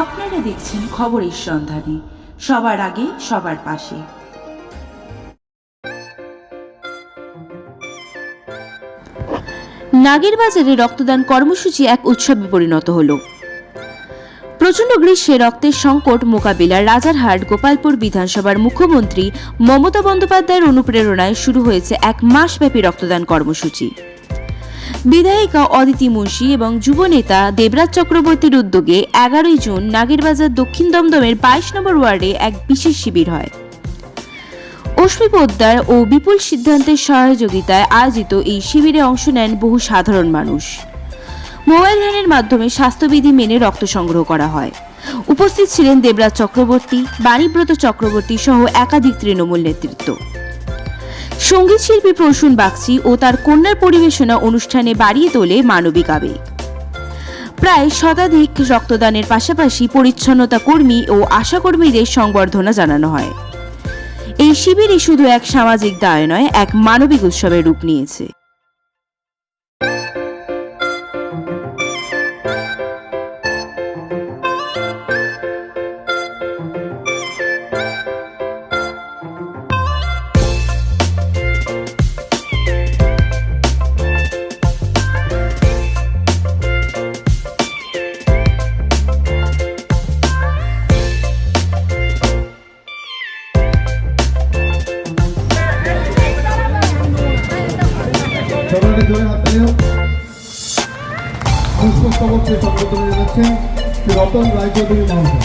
আপনারা দেখছেন খবরের সন্ধানে সবার আগে, সবার পাশে। নাগের বাজারে রক্তদান কর্মসূচি এক উৎসবে পরিণত হলো। প্রচণ্ড গ্রীষ্মে রক্তের সংকট মোকাবিলা রাজারহাট, গোপালপুর বিধানসভার মুখ্যমন্ত্রী মমতা বন্দ্যোপাধ্যায়ের অনুপ্রেরণায় শুরু হয়েছে এক মাসব্যাপী রক্তদান কর্মসূচি। বিধায়িকা অদিতি মুন্সি এবং যুবনেতা দেবরাজ চক্রবর্তীর উদ্যোগে এগারোই জুন নাগেরবাজার দক্ষিণ দমদমের বাইশ নম্বর ওয়ার্ডে এক বিশেষ শিবির হয়। অশ্মি পোদ্দার ও বিপুল সিদ্ধান্তের সহযোগিতায় আয়োজিত এই শিবিরে অংশ নেন বহু সাধারণ মানুষ। মোবাইল ভ্যানের মাধ্যমে স্বাস্থ্যবিধি মেনে রক্ত সংগ্রহ করা হয়। উপস্থিত ছিলেন দেবরাজ চক্রবর্তী, বাণীব্রত চক্রবর্তী সহ একাধিক তৃণমূল নেতৃত্ব। সংগীত শিল্পী প্রসূন বাগচি ও তার কন্যার পরিবেশনা অনুষ্ঠানে বাড়িয়ে তোলে মানবিক আবেগ। প্রায় শতাধিক রক্তদানের পাশাপাশি পরিচ্ছন্নতা কর্মী ও আশাকর্মীদের সংবর্ধনা জানানো হয়। এই শিবিরই শুধু এক সামাজিক দায় নয়, এক মানবিক উৎসবের রূপ নিয়েছে। সকলকে জোরে হাততালি হোক পুষ্পস্তবককে সম্বোধন জানাচ্ছেন শ্রী রতন রায়চৌধুরী মহাশয়।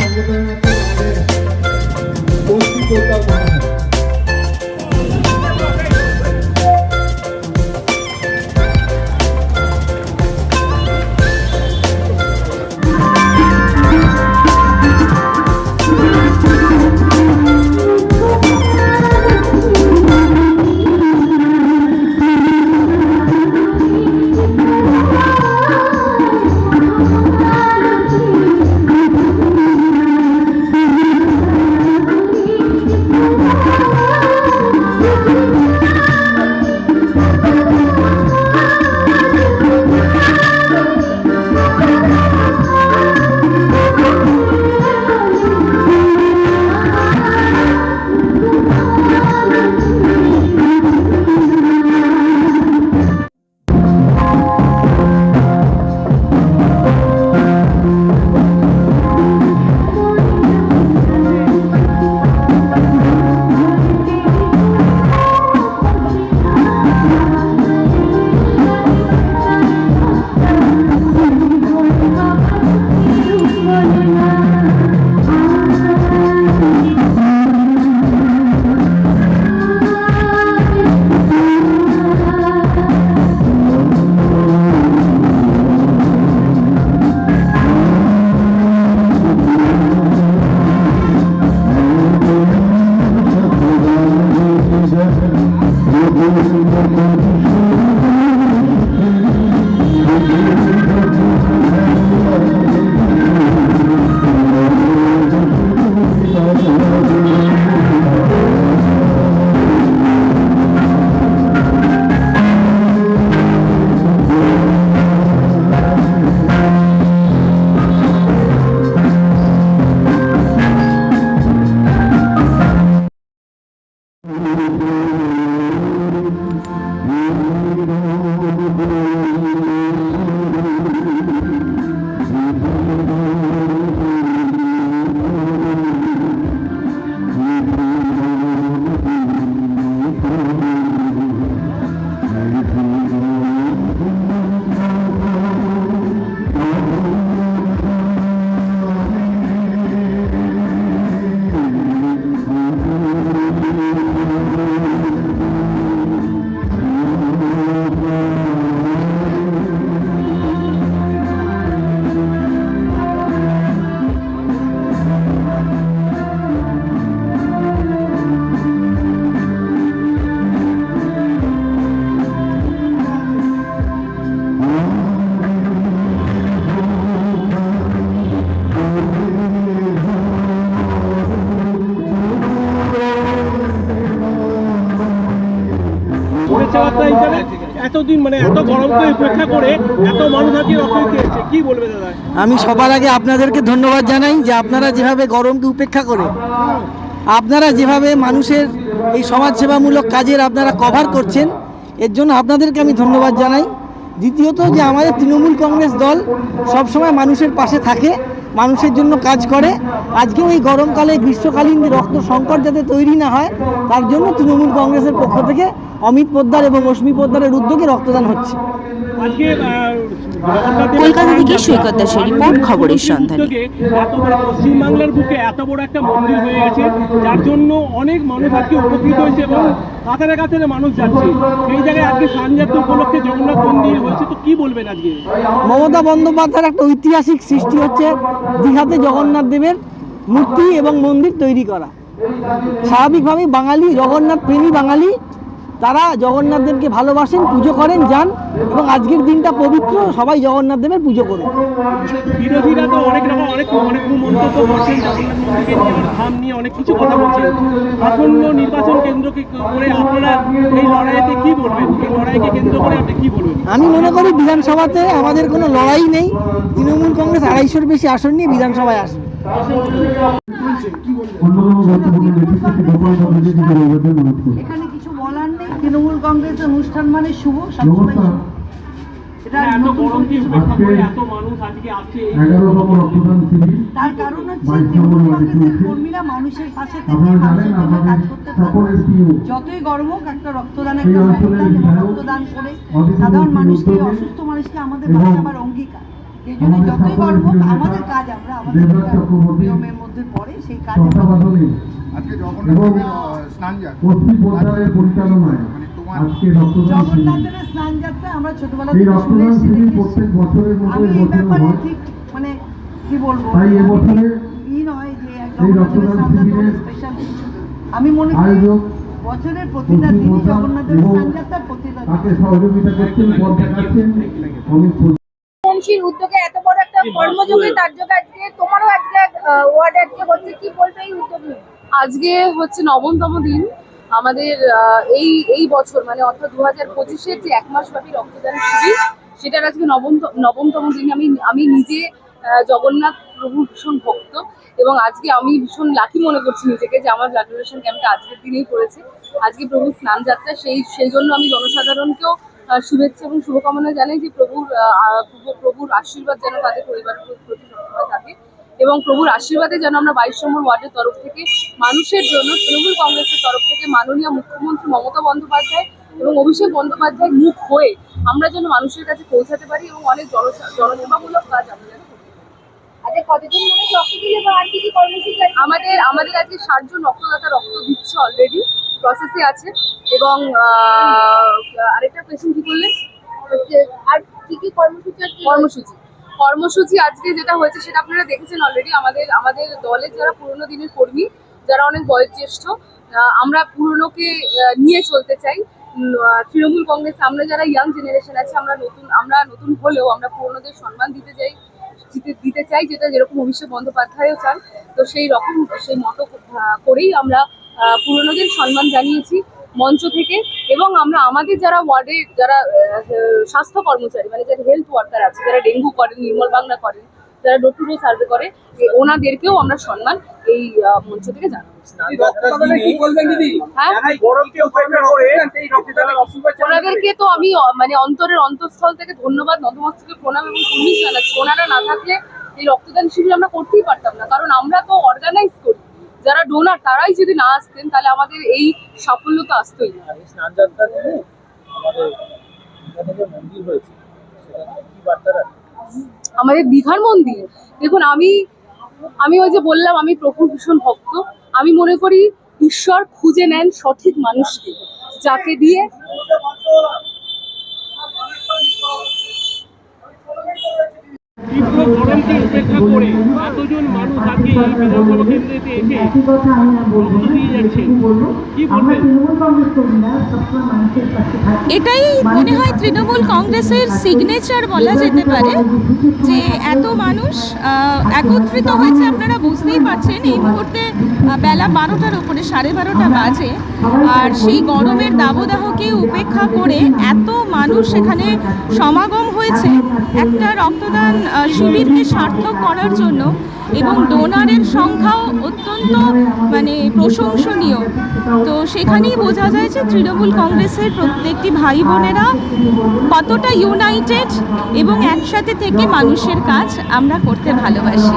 সঙ্গে জানাচ্ছেন পশ্চিম কলকাতা মহাশয়। উপেক্ষা করে আমি সবার আগে আপনাদেরকে ধন্যবাদ জানাই যে আপনারা যেভাবে গরমকে উপেক্ষা করে, আপনারা যেভাবে মানুষের এই সমাজসেবামূলক কাজের আপনারা কভার করছেন, এর জন্য আপনাদেরকে আমি ধন্যবাদ জানাই। দ্বিতীয়ত যে আমাদের তৃণমূল কংগ্রেস দল সবসময় মানুষের পাশে থাকে মানুষের জন্য কাজ করে। আজকেও এই গরমকালে গ্রীষ্মকালীন রক্ত সংকট যাতে তৈরি না হয়, তার জন্য তৃণমূল কংগ্রেসের পক্ষ থেকে অমিত পোদ্দার এবং অশ্মি পোদ্দারের উদ্যোগে রক্তদান হচ্ছে। কলকাতা থেকে সৈকত দাসের রিপোর্ট, খবরের সন্ধানে। পশ্চিমবাংলার বুকে এত বড় একটা মন্দির হয়ে গেছে যার জন্য অনেক মানুষ আজকে উপকৃত হয়েছে এবং কাতারে কাতারে মানুষ যাচ্ছে। এই জায়গায় আজকে স্নানযাত্রা উপলক্ষে জগন্নাথ মন্দির হয়েছে তো কি বলবেন আজকে? মমতা বন্দ্যোপাধ্যায়ের একটা ঐতিহাসিক সৃষ্টি হচ্ছে দীঘাতে জগন্নাথ দেবের মূর্তি এবং মন্দির তৈরি করা। স্বাভাবিকভাবেই বাঙালি জগন্নাথ প্রেমী বাঙালি তারা জগন্নাথ দেবকে ভালোবাসেন পুজো করেন যান এবং আজকের দিনটা পবিত্র সবাই জগন্নাথ দেবের পুজো করুন। বিরোধীরা তো অনেক রকম অনেক অনেক মন্তব্য করছেন জগন্নাথ মন্দিরকে নিয়ে। ধাম নিয়ে অনেক কিছু কথা বলছেন আসন্ন নির্বাচন কেন্দ্রকে করে আপনারা এই লড়াইতে কি বলবেন? এই লড়াইকে কেন্দ্র করে আপনি কি বলবেন? আমি মনে করি বিধানসভাতে আমাদের কোনো লড়াই নেই। তৃণমূল কংগ্রেস আড়াইশোর বেশি আসন নিয়ে বিধানসভায় আসবে। অন্যতম গুরুত্বপূর্ণ গোপাল অনুরোধ বলার নেই। তৃণমূল কংগ্রেসের অনুষ্ঠান মানে শুভ সবসময় এটা এত নতুন গরমকে কিছু উপেক্ষা আজকে করে এত মানুষ আজকে আসছে এই এগারোতম রক্তদান শিবির। তার কারণ হচ্ছে তৃণমূল কংগ্রেসের কর্মীরা মানুষের পাশে থেকে মানুষের জন্য কাজ করতে পারে যতই গরম হোক একটা রক্তদান একটা রক্তদান করে সাধারণ মানুষকে অসুস্থ মানুষকে আমাদের পাশে অঙ্গীকার। এই জন্য যতই প্রিয় আমাদের কাজ আমরা আমাদের নিয়মের মধ্যে পড়ে সেই কাজ আমরা এবং জগন্নাথ দেবের, আহ, স্নান যাত্রা। অস্থি পোদ্দারের পরিচালনায় আজকে রক্তদান শিবির। জগন্নাথের স্নান যাত্রা আমরা ছোটবেলা এই রক্তদান শিবির প্রত্যেক বছরের মতো আমি এই এবছরও ব্যাপারে হয় ঠিক মানে কি বলব? তাই এবছরে ই নয় যে এই রক্তদান শিবিরের আমি মনে করি বছরের প্রতিটা অস্থি জগন্নাথের এবং প্রতিটা তাকে সহযোগিতা করছেন পথ দেখাচ্ছেন অমিত বংশীর উদ্যোগে এত বড় একটা কর্মযোগে তার যোগে আজকে। তোমারও আজকে ওয়ার্ডে আজকে হচ্ছে। কি বলবে এই উদ্যোগ নিয়ে? আজকে হচ্ছে নবমতম দিন। আমাদের এই এই বছর মানে অর্থাৎ দু হাজার পঁচিশের যে এক মাস ব্যাপী রক্তদান শিবির, সেটার আজকে নবম, নবমতম দিন আমি আমি নিজে জগন্নাথ প্রভুর ভীষণ ভক্ত এবং আজকে আমি ভীষণ লাকি মনে করছি নিজেকে যে আমার ব্লাড ডোনেশন ক্যাম্পটা আজকের দিনেই পড়েছে আজকে প্রভুর স্নান যাত্রা, সেই সেই জন্য আমি জনসাধারণকেও শুভেচ্ছা এবং শুভকামনা জানাই যে প্রভুর প্রভুর আশীর্বাদ যেন তাদের পরিবারের প্রতি থাকে। এবং প্রভুর আশীর্বাদে যেন আমরা বাইশ নম্বর ওয়ার্ডের তরফ থেকে মানুষের জন্য তৃণমূল কংগ্রেসের তরফ থেকে মাননীয় মুখ্যমন্ত্রী মমতা বন্দ্যোপাধ্যায় এবং অভিষেক বন্দ্যোপাধ্যায় মুখ হয়ে আমরা যেন মানুষের কাছে পৌঁছাতে পারি এবং অনেক জন- জনসেবামূলক কাজ আমরা যেন আমাদের আমাদের আজকে ষাটজন রক্তদাতা রক্ত দিচ্ছে অলরেডি প্রসেসে আছে। এবং আরেকটা কোয়েশ্চেন কি হচ্ছে আর কি কি কর্মসূচি আছে? কর্মসূচি। কর্মসূচি আজকে যেটা হয়েছে সেটা আপনারা দেখেছেন অলরেডি আমাদের আমাদের দলের যারা পুরনো দিনের কর্মী, যারা অনেক বয়োজ্যেষ্ঠ আমরা পুরনোকে নিয়ে চলতে চাই। তৃণমূল কংগ্রেস, আমরা যারা ইয়াং জেনারেশন আছে, আমরা নতুন আমরা নতুন হলেও আমরা পুরনোদের সম্মান দিতে চাই দিতে দিতে চাই যেটা যেরকম অভিষেক বন্দ্যোপাধ্যায়ও চান। তো সেই রকম, সেই মতো করেই আমরা পুরনোদের সম্মান জানিয়েছি। মঞ্চ থেকে এবং আমরা আমাদের যারা ওয়ার্ডে যারা স্বাস্থ্য কর্মচারী মানে যারা হেলথ ওয়ার্কার আছে যারা ডেঙ্গু করেন নির্মল বাংলা করেন যারা ডোর টু ডোর সার্ভে করে ওনাদেরকেও আমরা সম্মান এই মঞ্চ থেকে জানাব। হ্যাঁ? ওনাদেরকে তো আমি মানে অন্তরের অন্তঃস্থল থেকে ধন্যবাদ নতমস্তকে প্রণাম এবং কুর্নিশ জানাচ্ছি। ওনারা না থাকলে এই রক্তদান শিবির আমরা করতেই পারতাম না কারণ আমরা তো অর্গানাইজ করি যারা ডোনার তারাই যদি না আসতেন তাহলে আমাদের এই সাফল্য তো আসতোই না। আমাদের দীঘার মন্দির দেখুন আমি আমি ওই যে বললাম আমি প্রভুর ভীষণ ভক্ত। আমি মনে করি ঈশ্বর খুঁজে নেন সঠিক মানুষকে যাকে দিয়ে তীব্র গরমকে উপেক্ষা করে এতজন মানুষ আজকে এই বিধানসভা কেন্দ্রেতে এসে রক্ত দিয়ে যাচ্ছে কি বলবেন? এটাই মনে হয় তৃণমূল কংগ্রেসের সিগনেচার বলা যেতে পারে যে এত মানুষ একত্রিত হয়েছে আপনারা বুঝতেই পারছেন এই মুহূর্তে বেলা বারোটার উপরে সাড়ে বারোটা বাজে আর সেই গরমের দাবদাহকে উপেক্ষা করে এত মানুষ এখানে সমাগম হয়েছে। একটা রক্তদান শিবিরকে সার্থক করার জন্য এবং ডোনারের সংখ্যাও অত্যন্ত মানে প্রশংসনীয়। তো সেখানেই বোঝা যায় যে তৃণমূল কংগ্রেসের প্রত্যেকটি ভাই বোনেরা কতটা ইউনাইটেড এবং একসাথে থেকে মানুষের কাজ আমরা করতে ভালোবাসি।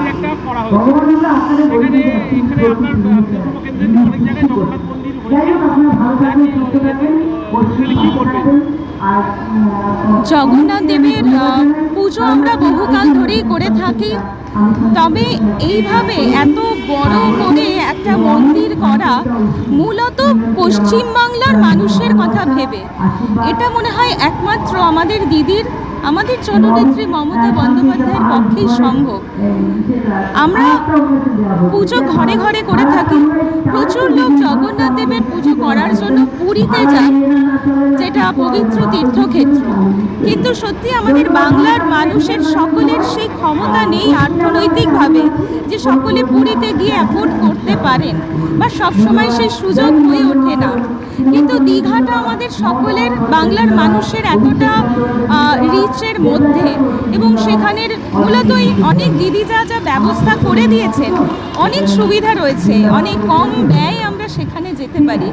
করা হয়েছে। এখানে এখানে আপনার বিধানসভা কেন্দ্রের অনেক জায়গায় জগন্নাথ মন্দির জগন্নাথ দেবের পুজো আমরা বহুকাল ধরেই করে থাকি। তবে এইভাবে এত বড় করে একটা মন্দির করা মূলত পশ্চিমবাংলার মানুষের কথা ভেবে। এটা মনে হয় একমাত্র আমাদের দিদির আমাদের জননেত্রী মমতা বন্দ্যোপাধ্যায়ের পক্ষেই সম্ভব। আমরা পুজো ঘরে ঘরে করে থাকি। প্রচুর লোক জগন্নাথ দেবের পুজো করার জন্য পুরীতে যান, যেটা পবিত্র তীর্থক্ষেত্র। কিন্তু সত্যি আমাদের বাংলার মানুষের সকলের সেই ক্ষমতা নেই অর্থনৈতিকভাবে, যে সকলে পুরীতে গিয়ে অ্যাফোর্ড করতে পারেন বা সবসময় সেই সুযোগ হয়ে ওঠে না। কিন্তু দীঘাটা আমাদের সকলের, বাংলার মানুষের এতটা রিচের মধ্যে এবং সেখানের মূলতই অনেক দিদি যা যা ব্যবস্থা করে দিয়েছেন। অনেক সুবিধা রয়েছে, অনেক কম ব্যয় আমরা সেখানে যেতে পারি।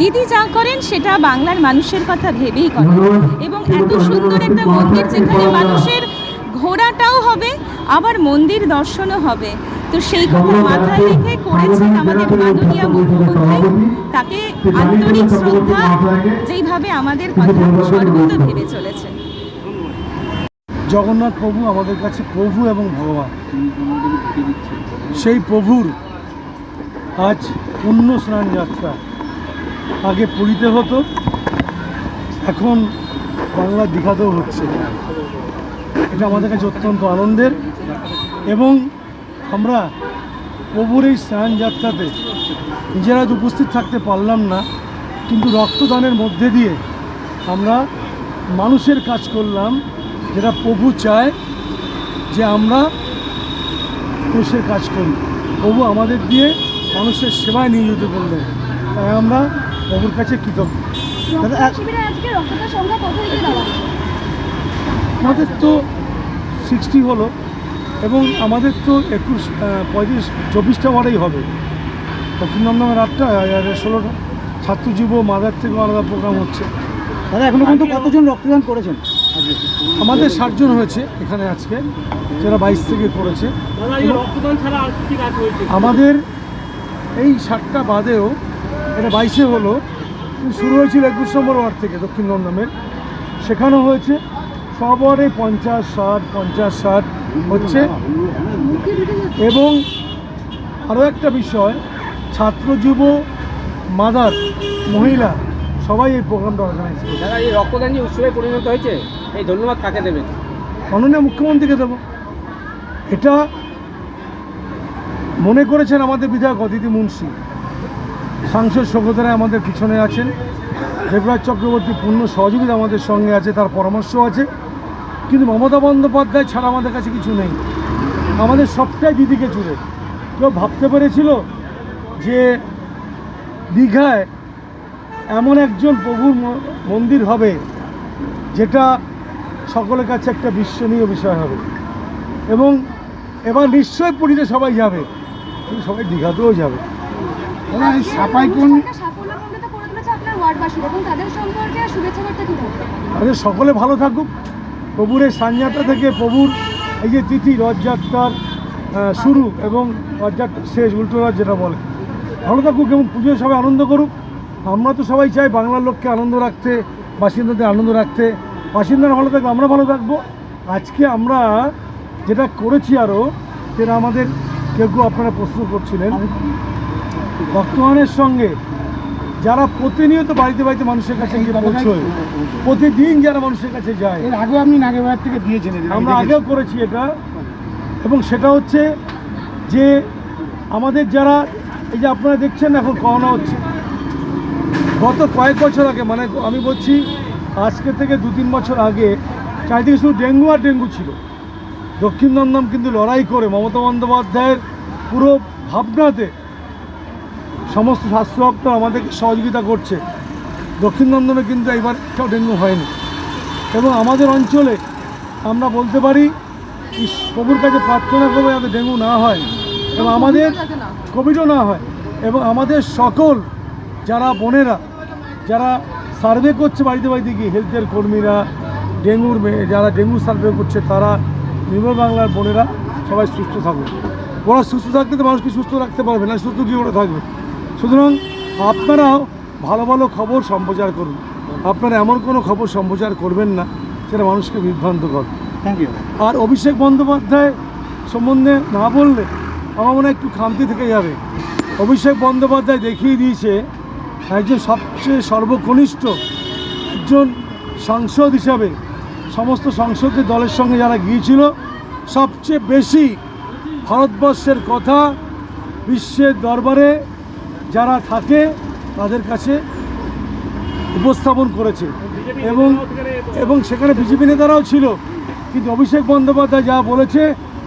দিদি যা করেন সেটা বাংলার মানুষের কথা ভেবেই করেন এবং এত সুন্দর একটা মন্দির যেখানে মানুষের ঘোরাটাও হবে, আবার মন্দির দর্শনও হবে। তো সেই কথা মাথায় রেখে করেছেন আমাদের মাননীয় মুখ্যমন্ত্রী। তাকে আন্তরিক শ্রদ্ধা, যেইভাবে আমাদের কথা সর্বত ভেবে চলেছেন। জগন্নাথ প্রভু আমাদের কাছে প্রভু এবং ভগবান। সেই প্রভুর আজ পুণ্য স্নান যাত্রা। আগে পুরীতে হতো এখন বাংলা দীঘাতেও হচ্ছে। এটা আমাদের কাছে অত্যন্ত আনন্দের এবং আমরা প্রভুর এই স্নান যাত্রাতে নিজেরা উপস্থিত থাকতে পারলাম না কিন্তু রক্তদানের মধ্যে দিয়ে আমরা মানুষের কাজ করলাম যেটা প্রভু চায় যে আমরা মানুষের কাজ করি। প্রভু আমাদের দিয়ে মানুষের সেবায় নিয়োজিত করলেন। তাই আমরা প্রভুর কাছে কৃতজ্ঞ। দাদা, আমাদের তো সিক্সটি হলো এবং আমাদের তো একুশ পঁয়ত্রিশ চব্বিশটা ওয়ার্ডেই হবে। দক্ষিণ দমদমের আটটা আর ষোলোটা। ছাত্র যুব মাদার থেকেও আলাদা প্রোগ্রাম হচ্ছে। দাদা এখনও পর্যন্ত কতজন রক্তদান করেছেন? আমাদের ষাটজন হয়েছে এখানে আজকে, যারা বাইশ থেকে করেছে আমাদের এই ষাটটা বাদেও, এটা বাইশে হলো শুরু হয়েছিল একুশ নম্বর ওয়ার্ড থেকে দক্ষিণ দমদমের সেখানেও হয়েছে সব ওয়ার্ডে পঞ্চাশ ষাট পঞ্চাশ ষাট হচ্ছে। এবং আরও একটা বিষয় ছাত্র যুব মাদার, মহিলা সবাই এই প্রোগ্রামটা অর্গানাইজ করে দাদা এই রক্তদান যে উৎসবে পরিণত হয়েছে। এই ধন্যবাদ কাকে দেবেন মাননীয় মুখ্যমন্ত্রীকে দেবো। এটা মনে করেছেন আমাদের বিধায়ক অদিতি মুন্সি। সাংসদ সভ্যতারা আমাদের পিছনে আছেন। দেবরাজ চক্রবর্তী পূর্ণ সহযোগিতা আমাদের সঙ্গে আছে তার পরামর্শ আছে। কিন্তু মমতা বন্দ্যোপাধ্যায় ছাড়া আমাদের কাছে কিছু নেই। আমাদের সবটাই দিদিকে জুড়ে। কেউ ভাবতে পেরেছিল যে দীঘায় এমন একজন প্রভুর মন্দির হবে যেটা সকলের কাছে একটা বিশ্বনীয় বিষয় হবে। এবং এবার নিশ্চয়ই পুরীতে সবাই যাবে সবাই দীঘাতেও যাবে। তাদের সকলে ভালো থাকুক। প্রভুর এই সানযাত্রা থেকে প্রভুর এই যে তিথি রথযাত্রার শুরু এবং রথযাত্রা শেষ উল্টো রথ যেটা বলে। ভালো থাকুক এবং পুজোয় সবাই আনন্দ করুক। আমরা তো সবাই চাই বাংলার লোককে আনন্দ রাখতে বাসিন্দাদের আনন্দ রাখতে। বাসিন্দারা ভালো থাকবে আমরা ভালো থাকব। আজকে আমরা যেটা করেছি আরও যেটা আমাদের কেউ কেউ আপনারা প্রশ্ন করছিলেন। বর্তমানের সঙ্গে যারা প্রতিনিয়ত বাড়িতে বাড়িতে মানুষের কাছে গিয়ে পৌঁছয় প্রতিদিন যারা মানুষের কাছে যায় এর আগেও আপনি নাগেবাজার থেকে দিয়েছেন আমরা আগেও করেছি এটা। এবং সেটা হচ্ছে যে আমাদের যারা এই যে আপনারা দেখছেন এখন করোনা হচ্ছে গত কয়েক বছর আগে মানে আমি বলছি আজকে থেকে দু তিন বছর আগে চারিদিকে শুধু ডেঙ্গু আর ডেঙ্গু ছিল। দক্ষিণ দমদম কিন্তু লড়াই করে মমতা বন্দ্যোপাধ্যায়ের পুরো ভাবনাতে সমস্ত স্বাস্থ্য দপ্তর আমাদেরকে সহযোগিতা করছে। দক্ষিণ দমদমে কিন্তু এবার একটাও ডেঙ্গু হয়নি। এবং আমাদের অঞ্চলে আমরা বলতে পারি প্রভুর কাছে প্রার্থনা করব যাতে ডেঙ্গু না হয় এবং আমাদের কোভিডও না হয়। এবং আমাদের সকল যারা বোনেরা যারা সার্ভে করছে বাড়িতে বাড়িতে গিয়ে হেলথের কর্মীরা ডেঙ্গুর যারা ডেঙ্গু সার্ভে করছে তারা নির্মল বাংলার বোনেরা সবাই সুস্থ থাকুক। ওরা সুস্থ থাকলে তো মানুষকে সুস্থ রাখতে পারবে না সুস্থ কী করে থাকবে। সুতরাং আপনারাও ভালো ভালো খবর সম্প্রচার করুন। আপনারা এমন কোনো খবর সম্প্রচার করবেন না যেটা মানুষকে বিভ্রান্ত করে। থ্যাংক ইউ আর অভিষেক বন্দ্যোপাধ্যায় সম্বন্ধে না বললে আমার মনে হয় একটু খামতি থেকে যাবে। অভিষেক বন্দ্যোপাধ্যায় দেখিয়ে দিয়েছে একজন সবচেয়ে সর্বকনিষ্ঠ একজন সাংসদ হিসাবে সমস্ত সংসদের দলের সঙ্গে যারা গিয়েছিল, সবচেয়ে বেশি ভারতবর্ষের কথা বিশ্বের দরবারে যারা থাকে, তাদের কাছে উপস্থাপন করেছে। এবং এবং সেখানে বিজেপি নেতারাও ছিল। কিন্তু অভিষেক বন্দ্যোপাধ্যায় যা বলেছে,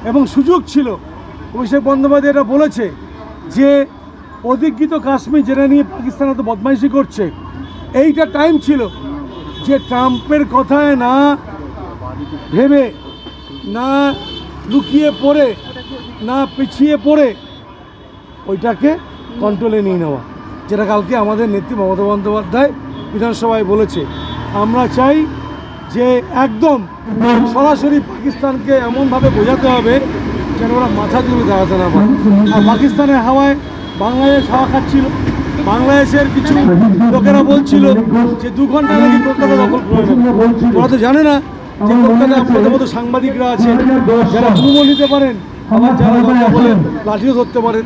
এবং সুযোগ ছিল, অভিষেক বন্দ্যোপাধ্যায় এটা বলেছে যে অধিকৃত কাশ্মীর যেটা নিয়ে পাকিস্তান এত বদমাইশি করছে। এইটা টাইম ছিল যে ট্রাম্পের কথায় না ভেবে, না লুকিয়ে পড়ে, না পিছিয়ে পড়ে ওইটাকে কন্ট্রোলে নিয়ে নেওয়া, যেটা কালকে আমাদের নেত্রী মমতা বন্দ্যোপাধ্যায় বিধানসভায় বলেছে। আমরা চাই যে একদম সরাসরি পাকিস্তানকে এমনভাবে বোঝাতে হবে যেন ওরা মাথা তুলে দাঁড়াতে না পারে। আর পাকিস্তানের হাওয়ায় বাংলাদেশ হাওয়া খাচ্ছিল বাংলাদেশের কিছু লোকেরা বলছিল যে দু ঘণ্টা নাকি কলকাতা দখল করে নেবে। ওরা তো জানে না যে কলকাতায় আপনাদের মতো সাংবাদিকরা আছে যারা ঘুমও নিতে পারেন আবার যারা দরকার বলে লাঠিও ধরতে পারেন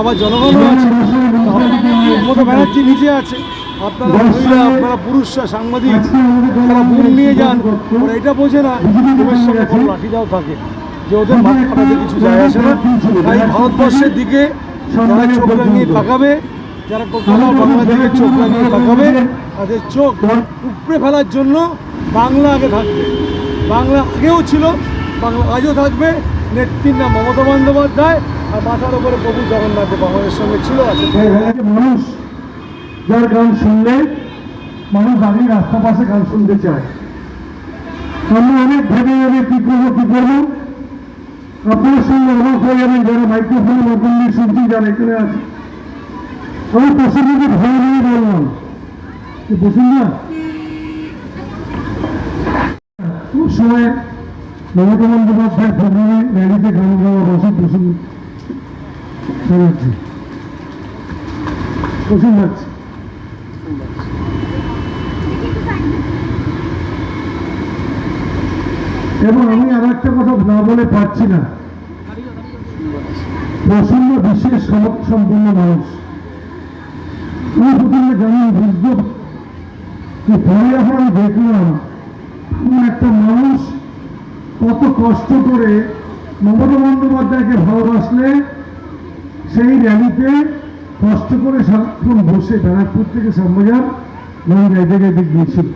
আবার জনগণও আছে। মমতা ব্যানার্জি নিজে আছে? আপনারা মহিলা আপনারা পুরুষরা সাংবাদিক তারা বুম নিয়ে যান। ওরা এটা বোঝে না বুমের সঙ্গে কোনো লাঠিটাও থাকে যে ওদের মাথা কিছু যায় আসে না। তাই ভারতবর্ষের দিকে যারা তাকাবে যারা কলকাতা বাংলার দিকে চোখ লাগিয়ে তাকাবে তাদের চোখ উপড়ে ফেলার জন্য বাংলা আগে থাকবে। বাংলা আগেও ছিল বাংলা আজও থাকবে। নেত্রীর নাম মমতা বন্দ্যোপাধ্যায় আর মাথার উপরে প্রভু জগন্নাথ বাংলাদেশের সঙ্গে ছিল আছে। মানুষ যার গান শুনলে মানুষ আগে রাস্তা পাশে গান শুনতে চায়। আমরা অনেক ভেবে ভেবে কি করব কি করব? আপনার সঙ্গে অবাক হয়ে যাবেন যারা মাইক্রোফোন নতুন দিয়ে শুনছি এখানে আছে। আমি প্রসঙ্গকে ভয় নিয়ে বললাম। যে বসুন না কোন সময় মমতা বন্দ্যোপাধ্যায় প্রথমে র্যালিতে গান গাওয়া বসে বসুন শোনাচ্ছি। বসুন যাচ্ছে এবং আমি আর একটা কথা না বলে পারছি না। প্রসন্ন বিশেষ সম্পন্ন মানুষ। আমি প্রথমে জানি বুঝতে পরে আমি দেখলাম একটা মানুষ কত কষ্ট করে মমতা বন্দ্যোপাধ্যায়কে ভালোবাসলে, সেই র্যালিতে কষ্ট করে সারাক্ষণ বসে ব্যারাকপুর থেকে শ্যামবাজার গান গাইতে গাইতে গিয়েছিল